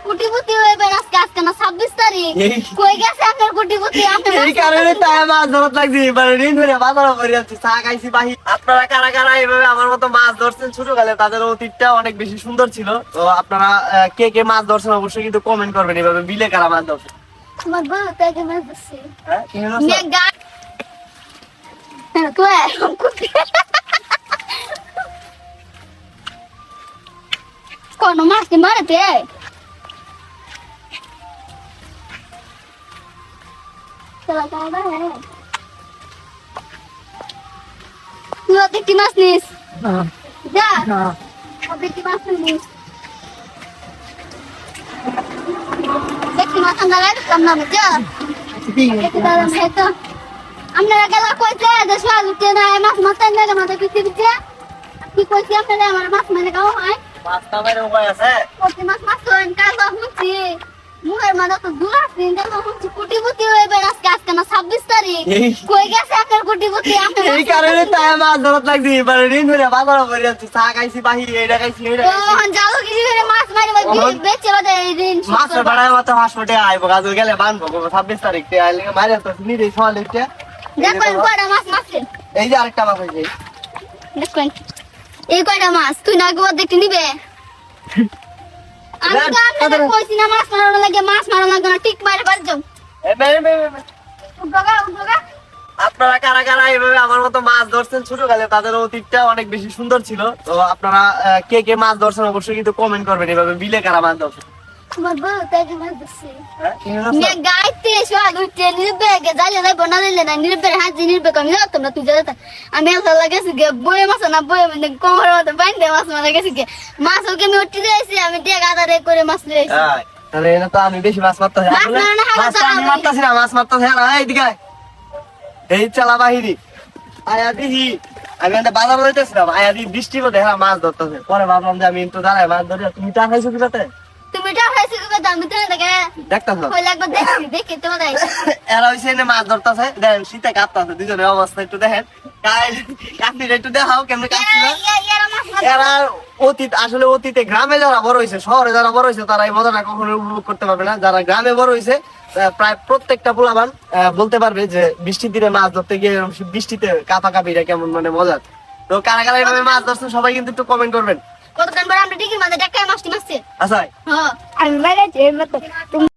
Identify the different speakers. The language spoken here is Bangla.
Speaker 1: কোটিপতি হইবেন আজকে আজকে না ছাব্বিশ তারিখ। কই গেছে আপনার কোটিপতি
Speaker 2: এই কারণে তাই মাছ ধরত লাগছি ঋণ ধরে বাজার করে যাচ্ছি চা খাইছি বাহি আপনারা কারা কারা এইভাবে আমার মতো মাছ ধরছেন? ছোটকালে তাদের অতীতটা অনেক বেশি সুন্দর ছিল। তো আপনারা কে কে মাছ ধরছেন অবশ্যই কিন্তু কমেন্ট করবেন এইভাবে বিলে কারা মাছ ধরছেন
Speaker 1: তাকে মাছ
Speaker 2: স্যার?
Speaker 1: গা হ্যাঁ, কোন মাছ কি তুই মাছ নিস যা মাছ নিস দেখি মাছ আমরা রাখতাম না যা আপনারা গেলা কইছে যে সোয়াল উঠে না মাছ মাথায় লাগে মাথা পিছিয়ে পিছিয়ে কি কইছি আপনারা আমার মাছ মানে গাও হয়
Speaker 2: মাছটা বাইরে উপায় আছে
Speaker 1: প্রতি মাছ মাছ করেন কাজ শুনছি মুখের মাথা তো দূর আছে কোটিপতি হইবেন আজকে আজকে কই গেছে আপনার
Speaker 2: এই কারণে তাই মাছ ধরত লাগছি ঋণ ধরে বাজার করে যাচ্ছি চা খাইছি বাহি এইটা খাইছি এইটা খাইছি।
Speaker 1: কিছু করে মাছ মারি মারি বেচে বাদে এই দিন
Speaker 2: মাছের মতো হাসপাটে আইবো গাছ গেলে বানবো ছাব্বিশ তারিখ তে আইলে মারে তো নিজে সকাল উঠে
Speaker 1: দেখেন কয়টা মাছ মাছে
Speaker 2: এই যে আরেকটা মাছ হয়েছে
Speaker 1: দেখেন এই কয়টা মাছ? তুই না গোয়া দেখতে নিবে? আমি তো কইছি না মাছ মারানো লাগে মাছ মারানো লাগে না ঠিক মারে উঠোগা
Speaker 2: আপনারা কারা কারা এইভাবে আমার মতো মাছ ধরছেন ছোটকালে তাদের অতীতটা অনেক বেশি সুন্দর ছিল। তো আপনারা কে কে মাছ ধরছেন অবশ্যই কিন্তু কমেন্ট করবেন এইভাবে বিলে কারা মাছ ধরছেন।
Speaker 1: বউ তাকে মাছ? গাইতে না তুই যাতে আমি এলসা লাগেছি গে বয়ে মাছ না বয়ে মানে কোমর মতো বাইন্দে মাছ মানে গেছি গে। মাছ ওকে আমি উঠতে দিয়েছি আমি দিয়ে গাদারে করে মাছ লিয়েছি
Speaker 2: হ্যাঁ, তাহলে এটা তো আমি বেশি মাছ মারতে
Speaker 1: মাছ
Speaker 2: তো আমি মারতাছি না মাছ মারতে না। এইদিকে। এই চালা বাহিরি আয়া দিহি। আমি একটা বাজার আয়া বৃষ্টি হ্যাঁ মাছ ধরতেছে। পরে ভাবলাম যে আমি একটু দাঁড়াই মাছ ধরে। তুমি চা খাইছো কি সাথে
Speaker 1: তুমি এটা খাইছি কি দাম দিতে দেখে
Speaker 2: দেখতাম
Speaker 1: কই লাগবে? দেখি দেখি তোমার
Speaker 2: এরা হইছে এনে মাছ ধরতেছে। দেখেন শীতে কাঁপতাছে দুজনের অবস্থা একটু দেখেন। একটু দেখাও কেমন কাঁপছিল এরা অতীত আসলে অতীতে গ্রামে যারা বড় হয়েছে শহরে যারা বড় হয়েছে তারা এই মজাটা কখনো উপভোগ করতে পারবে না। যারা গ্রামে বড় হয়েছে প্রায় প্রত্যেকটা পোলাবান বলতে পারবে যে বৃষ্টির দিনে মাছ ধরতে গিয়ে বৃষ্টিতে কাপা কাপিটা কেমন মানে মজা। তো কারা কারা এভাবে মাছ ধরছেন সবাই কিন্তু একটু কমেন্ট করবেন।
Speaker 1: কতক্ষণ পরে আমরা ঠিকই মাঝে টাকা মাছটি মাছছে
Speaker 2: আচ্ছা।
Speaker 1: হ্যাঁ আমি বাইরে